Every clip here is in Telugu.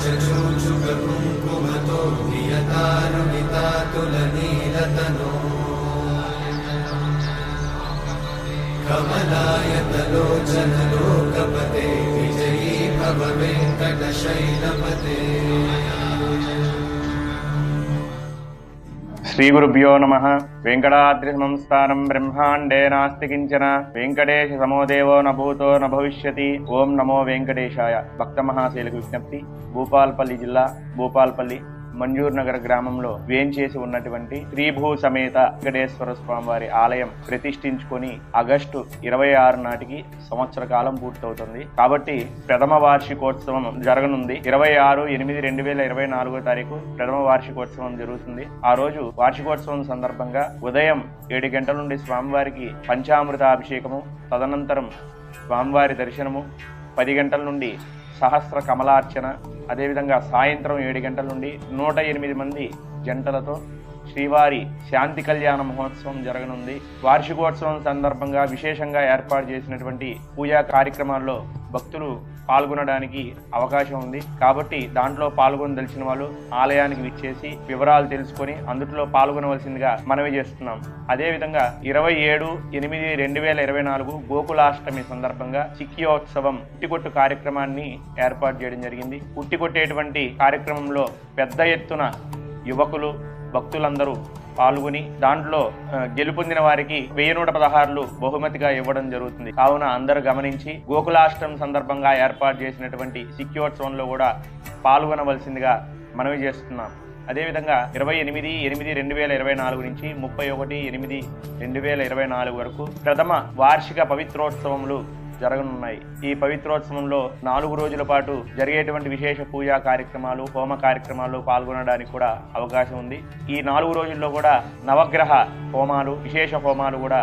शशोषुककुङ्कुमतो नियतारुणितातुलनीलतनो कमलायतलोचनलोकपते विजयी भव वेङ्कटशैलपते శ్రీగురుభ్యో నమ వెంకటాద్రి సంస్థానం బ్రహ్మాండే నాస్తి కించన వెంకటేశ సమోదేవో నభూతో నభవిష్యతి ఓం నమో వెంకటేశాయ భక్త మహాశైలకు విజ్ఞప్తి భూపాల్పల్లి జిల్లా భూపాల్పల్లి మంజూర్ నగర్ గ్రామంలో వేంచేసి ఉన్నటువంటి త్రిభూ సమేత వెంకటేశ్వర స్వామి వారి ఆలయం ప్రతిష్ఠించుకొని ఆగస్టు ఇరవై ఆరు నాటికి సంవత్సర కాలం పూర్తవుతుంది. కాబట్టి ప్రథమ వార్షికోత్సవం జరగనుంది. ఇరవై ఆరు ఎనిమిది రెండు వేల ఇరవై నాలుగో తారీఖు ప్రథమ వార్షికోత్సవం జరుగుతుంది. ఆ రోజు వార్షికోత్సవం సందర్భంగా ఉదయం ఏడు గంటల నుండి స్వామివారికి పంచామృత అభిషేకము తదనంతరం స్వామివారి దర్శనము పది గంటల నుండి సహస్ర కమలార్చన అదేవిధంగా సాయంత్రం ఏడు గంటల నుండి నూట ఎనిమిది మంది జంటలతో శ్రీవారి శాంతి కళ్యాణ మహోత్సవం జరగనుంది. వార్షికోత్సవం సందర్భంగా విశేషంగా ఏర్పాటు చేసినటువంటి పూజా కార్యక్రమాల్లో భక్తులు పాల్గొనడానికి అవకాశం ఉంది. కాబట్టి దాంట్లో పాల్గొనదలిచిన వాళ్ళు ఆలయానికి విచ్చేసి వివరాలు తెలుసుకొని అందుట్లో పాల్గొనవలసిందిగా మనవి చేస్తున్నాం. అదేవిధంగా ఇరవై ఏడు ఎనిమిది రెండు వేల ఇరవై నాలుగు గోకులాష్టమి సందర్భంగా చిక్కియోత్సవం ఉట్టికొట్టు కార్యక్రమాన్ని ఏర్పాటు చేయడం జరిగింది. ఉట్టికొట్టేటువంటి కార్యక్రమంలో పెద్ద ఎత్తున యువకులు భక్తులందరూ పాల్గొని దాంట్లో గెలుపొందిన వారికి వెయ్యి నూట పదహారులు బహుమతిగా ఇవ్వడం జరుగుతుంది. కావున అందరూ గమనించి గోకులాష్టం సందర్భంగా ఏర్పాటు చేసినటువంటి సిక్యోత్సవంలో కూడా పాల్గొనవలసిందిగా మనవి చేస్తున్నాం. అదేవిధంగా ఇరవై ఎనిమిది ఎనిమిది రెండు వేల ఇరవై నాలుగు నుంచి ముప్పై ఒకటి ఎనిమిది రెండు వేల ఇరవై నాలుగు వరకు ప్రథమ వార్షిక పవిత్రోత్సవములు జరగనున్నాయి. ఈ పవిత్రోత్సవంలో నాలుగు రోజుల పాటు జరిగేటువంటి విశేష పూజా కార్యక్రమాలు హోమ కార్యక్రమాలు పాల్గొనడానికి కూడా అవకాశం ఉంది. ఈ నాలుగు రోజుల్లో కూడా నవగ్రహ హోమాలు విశేష హోమాలు కూడా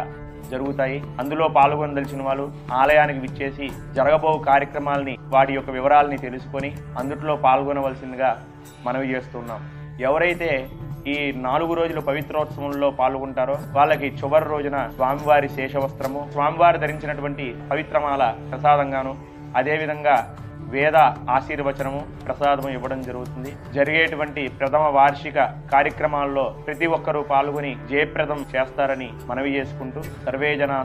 జరుగుతాయి. అందులో పాల్గొనదలిచిన వాళ్ళు ఆలయానికి విచ్చేసి జరగబో కార్యక్రమాలని వాటి యొక్క వివరాలని తెలుసుకొని అందుట్లో పాల్గొనవలసిందిగా మనవి చేస్తున్నాం. ఎవరైతే ఈ నాలుగు రోజుల పవిత్రోత్సవంలో పాల్గొంటారో వాళ్ళకి చివరి రోజున స్వామివారి శేషవస్త్రము స్వామివారి ధరించినటువంటి పవిత్రమాల ప్రసాదంగాను అదేవిధంగా వేద ఆశీర్వచనము ప్రసాదము ఇవ్వడం జరుగుతుంది. జరిగేటువంటి ప్రథమ వార్షిక కార్యక్రమాల్లో ప్రతి ఒక్కరూ పాల్గొని జయప్రదం చేస్తారని మనవి చేసుకుంటూ సర్వే జనా